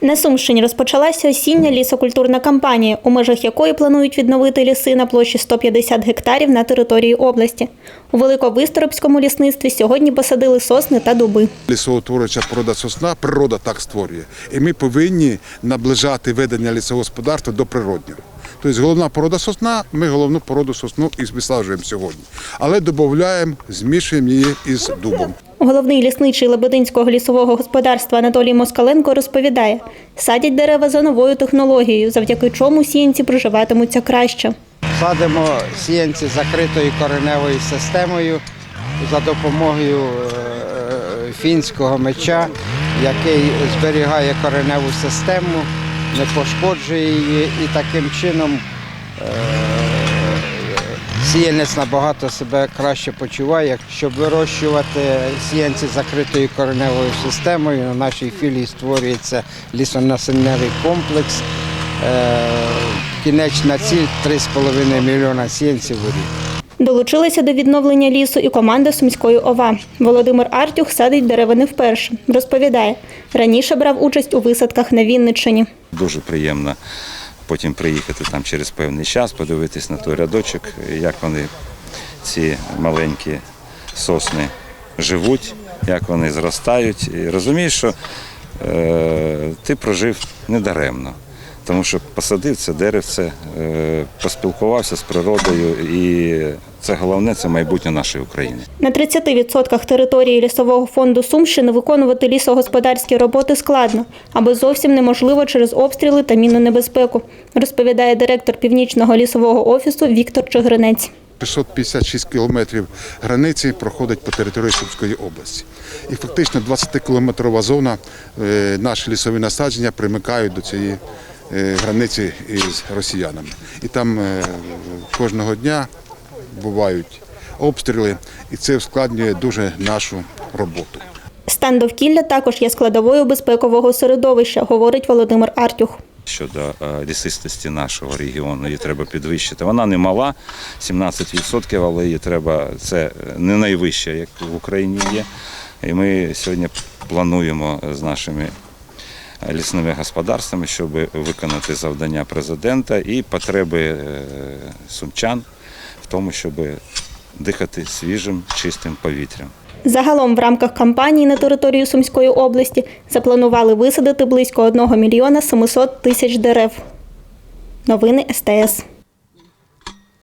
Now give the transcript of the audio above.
На Сумщині розпочалася осіння лісокультурна кампанія, у межах якої планують відновити ліси на площі 150 гектарів на території області. У Великовисторобському лісництві сьогодні посадили сосни та дуби. Лісоутворююча порода сосна, природа так створює. І ми повинні наближати ведення лісового господарства до природнього. Тобто головна порода сосна, ми головну породу сосну і висаджуємо сьогодні. Але додаємо, змішуємо її із дубом. Головний лісничий Лебединського лісового господарства Анатолій Москаленко розповідає, садять дерева за новою технологією, завдяки чому сіянці проживатимуться краще. Садимо сіянці закритою кореневою системою за допомогою е, фінського меча, який зберігає кореневу систему, не пошкоджує її і таким чином е, сіянець набагато себе краще почуває. Щоб вирощувати сіянці закритою кореневою системою, на нашій філії створюється лісонасильневий комплекс. Е, Кінечна ціль 3,5 мільйона сіянців у рік. Долучилася до відновлення лісу і команда Сумської ОВА. Володимир Артюх садить дерева не вперше. Розповідає, раніше брав участь у висадках на Вінниччині. Дуже приємно потім приїхати там через певний час, подивитись на той рядочок, як вони, ці маленькі сосни, живуть, як вони зростають. І розумієш, що е, ти прожив недаремно. Тому що посадив це деревце, е, поспілкувався з природою, і це головне це майбутнє нашої України. На 30% території лісового фонду Сумщини виконувати лісогосподарські роботи складно або зовсім неможливо через обстріли та мінну небезпеку, розповідає директор північного лісового офісу Віктор Чигринець. 556 кілометрів границі проходить по території Сумської області. І фактично 20-кілометрова зона, е, наші лісові насадження примикають до цієї границі із росіянами. І там е, кожного дня бувають обстріли, і це ускладнює дуже нашу роботу. Стан довкілля також є складовою безпекового середовища, говорить Володимир Артюх. щодо е, лісистості нашого регіону. Її треба підвищити. Вона не мала, 17%, але її треба, це не найвища, як в Україні є. І ми сьогодні плануємо з нашими лісними господарствами, щоб виконати завдання президента і потреби е, сумчан в тому, щоб дихати свіжим, чистим повітрям. Загалом в рамках кампанії на територію Сумської області запланували висадити близько 1 мільйона 700 тисяч дерев. Новини СТС.